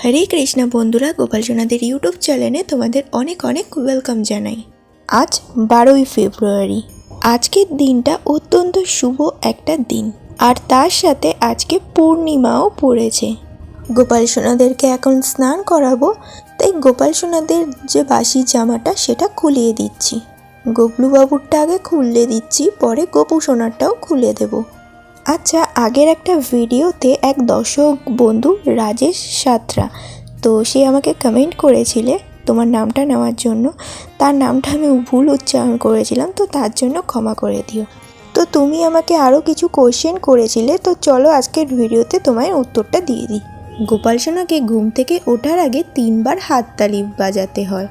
হরে কৃষ্ণ বন্ধুরা, গোপাল সোনাদের ইউটিউব চ্যানেলে তোমাদের অনেক অনেক ওয়েলকাম জানাই। আজ বারোই ফেব্রুয়ারি, আজকের দিনটা অত্যন্ত শুভ একটা দিন। আর তার সাথে আজকে পূর্ণিমাও পড়েছে। গোপাল সোনাদেরকে এখন স্নান করাবো, তাই গোপাল সোনাদের যে বাসি জামাটা সেটা খুলিয়ে দিচ্ছি। গবলু বাবুরটা আগে খুললে দিচ্ছি, পরে গোপু সোনারটাও খুলে দেবো। আচ্ছা আগের একটা ভিডিওতে এক দর্শক বন্ধু রাজেশ সাতরা, তো সে আমাকে কমেন্ট করেছিলে তোমার নামটা নেওয়ার জন্য। তার নামটা আমি ভুল উচ্চারণ করেছিলাম, তো তার জন্য ক্ষমা করে দিও। তো তুমি আমাকে আরও কিছু কোশ্চেন করেছিলে, তো চলো আজকের ভিডিওতে তোমায় উত্তরটা দিয়ে দিই। গোপাল সোনাকে ঘুম থেকে ওঠার আগে তিনবার হাততালি বাজাতে হয়।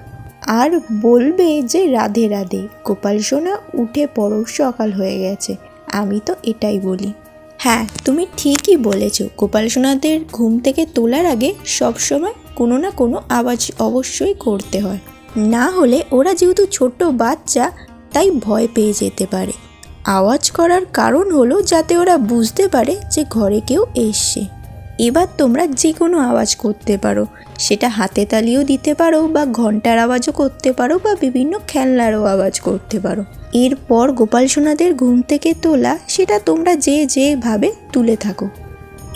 আর বলবে যে, রাধে রাধে। গোপাল সোনা উঠে পড়ো সকাল হয়ে গেছে। আমি তো এটাই বলি। হ্যাঁ তুমি ঠিকই বলেছ। গোপাল সোনাদের ঘুম থেকে তোলার আগে সবসময় কোনো না কোনো আওয়াজ অবশ্যই করতে হয়। না হলে ওরা যেহেতু ছোট বাচ্চা, তাই ভয় পেয়ে যেতে পারে। আওয়াজ করার কারণ হলো যাতে ওরা বুঝতে পারে যে ঘরে কেউ এসছে। এবার তোমরা যে কোনো আওয়াজ করতে পারো। সেটা হাতে তালিও দিতে পারো বা ঘণ্টার আওয়াজও করতে পারো বা বিভিন্ন খেলনারও আওয়াজ করতে পারো। এরপর গোপাল সোনাদের ঘুম থেকে তোলা সেটা তোমরা যে যেভাবে তুলে থাকো।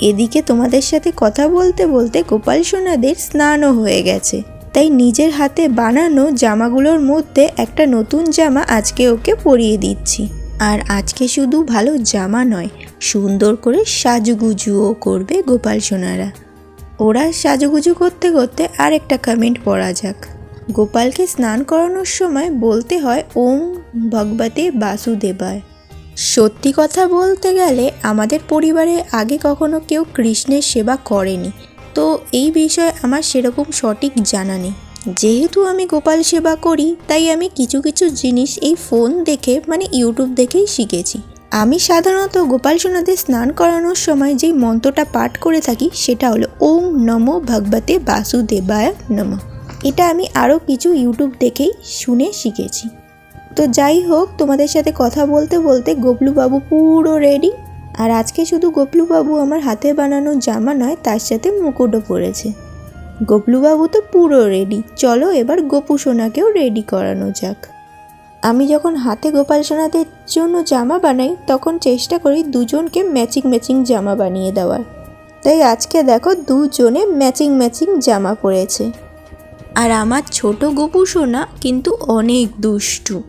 এদিকে তোমাদের সাথে কথা বলতে বলতে গোপাল সোনাদের স্নানও হয়ে গেছে। তাই নিজের হাতে বানানো জামাগুলোর মধ্যে একটা নতুন জামা আজকে ওকে পরিয়ে দিচ্ছি। আর আজকে শুধু ভালো জামা নয়, সুন্দর করে সাজুগুজুও করবে গোপাল সোনারা। ওরা সাজুগুজু করতে করতে আরেকটা কমেন্ট পড়া যাক। গোপালকে স্নান করানোর সময় বলতে হয়, ওম ভগবতে বাসুদেবায়। সত্যি কথা বলতে গেলে আমাদের পরিবারে আগে কখনো কেউ কৃষ্ণের সেবা করেনি। তো এই বিষয়ে আমার সেরকম সঠিক জানা নেই। যেহেতু আমি গোপাল সেবা করি, তাই আমি কিছু কিছু জিনিস এই ফোন দেখে মানে ইউটিউব দেখেই শিখেছি। আমি সাধারণত গোপাল সোনাদের স্নান করানোর সময় যেই মন্ত্রটা পাঠ করে থাকি, সেটা হলো ওম নমো ভগবতে বাসুদেবায় নম। এটা আমি আরও কিছু ইউটিউব দেখেই শুনে শিখেছি। তো যাই হোক, তোমাদের সাথে কথা বলতে বলতে গবলু বাবু পুরো রেডি আর আজকে শুধু গবলু বাবু আমার হাতে বানানো জামা নয়, তার সাথে মুকুটও পরেছে। গবলু বাবু তো পুরো রেডি চলো এবার গোপু সোনাকেও রেডি করানো যাক। আমি যখন হাতে গোপাল সোনাদের জন্য জামা বানাই, তখন চেষ্টা করি দুজনকে ম্যাচিং ম্যাচিং জামা বানিয়ে দেওয়ার। তাই আজকে দেখো দুজনে ম্যাচিং ম্যাচিং জামা পরেছে। আর আমার ছোট গোপু সোনা কিন্তু অনেক দুষ্টু।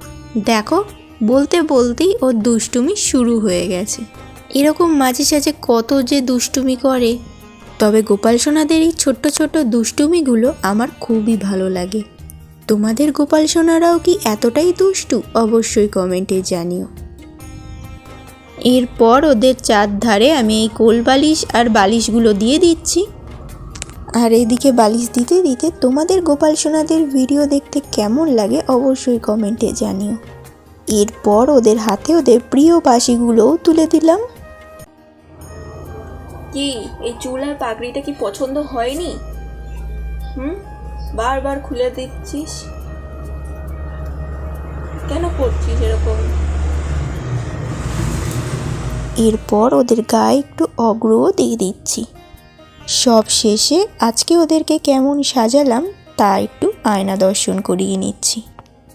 দেখো, বলতে বলতেই ওর দুষ্টুমি শুরু হয়ে গেছে। এরকম মাঝে সাঝে কত যে দুষ্টুমি করে। তবে গোপাল সোনাদের এই ছোট্ট ছোট্ট দুষ্টুমিগুলো আমার খুবই ভালো লাগে। তোমাদের গোপাল সোনারাও কি এতটাই দুষ্টু? অবশ্যই কমেন্টে জানিও। এরপর ওদের চার ধারে আমি এই কোল বালিশ আর বালিশগুলো দিয়ে দিচ্ছি। আর এদিকে বালিশ দিতে দিতে তোমাদের গোপাল সোনাদের ভিডিও দেখতে কেমন লাগে অবশ্যই কমেন্টে জানিও। এরপর ওদের হাতে ওদের প্রিয় বাসিগুলোও তুলে দিলাম। কি, এই চুল আর পাগড়িটা কি পছন্দ হয়নি? হুম? বারবার খুলে দিচ্ছিস? কেন করছিস এরকম? এরপর ওদের গায়ে একটু অগ্রও দিয়ে দিচ্ছি। সব শেষে আজকে ওদেরকে কেমন সাজালাম তা একটু আয়না দর্শন করিয়ে নিচ্ছি।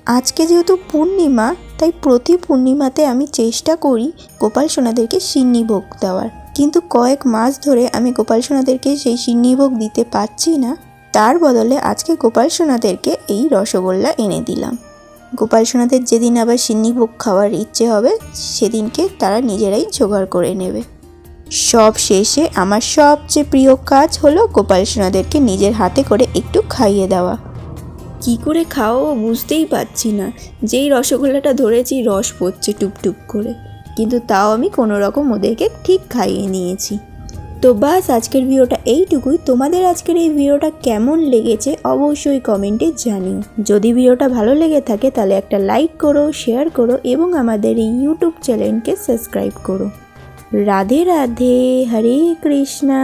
আজকে যেহেতু পূর্ণিমা, তাই প্রতি পূর্ণিমাতে আমি চেষ্টা করি গোপাল সোনাদেরকে সিন্নি ভোগ দেওয়ার। কিন্তু কয়েক মাস ধরে আমি গোপাল সোনাদেরকে সেই সিন্নি ভোগ দিতে পারছি না। তার বদলে আজকে গোপাল সোনাদেরকে এই রসগোল্লা এনে দিলাম। গোপাল সোনাদের যেদিন আবার সিন্নি ভোগ খাওয়ার ইচ্ছে হবে, সেদিনকে তারা নিজেরাই জোগাড় করে নেবে। সব শেষে আমার সবচেয়ে প্রিয় কাজ হলো গোপাল সোনাদেরকে নিজের হাতে করে একটু খাইয়ে দেওয়া। কি করে খাও বুঝতেই পারছি না। যেই রসগোল্লাটা ধরেছি, রস পড়ছে টুপটুপ করে। কিন্তু তাও আমি কোনো রকম ওদেরকে ঠিক খাইয়ে নিয়েছি। তো বাস, আজকের ভিডিওটা এইটুকুই। তোমাদের আজকের এই ভিডিওটা কেমন লেগেছে অবশ্যই কমেন্টে জানিও। যদি ভিডিওটা ভালো লেগে থাকে, তাহলে একটা লাইক করো শেয়ার করো এবং আমাদের এই ইউটিউব চ্যানেলকে সাবস্ক্রাইব করো। রাধে রাধে, হরে কৃষ্ণা।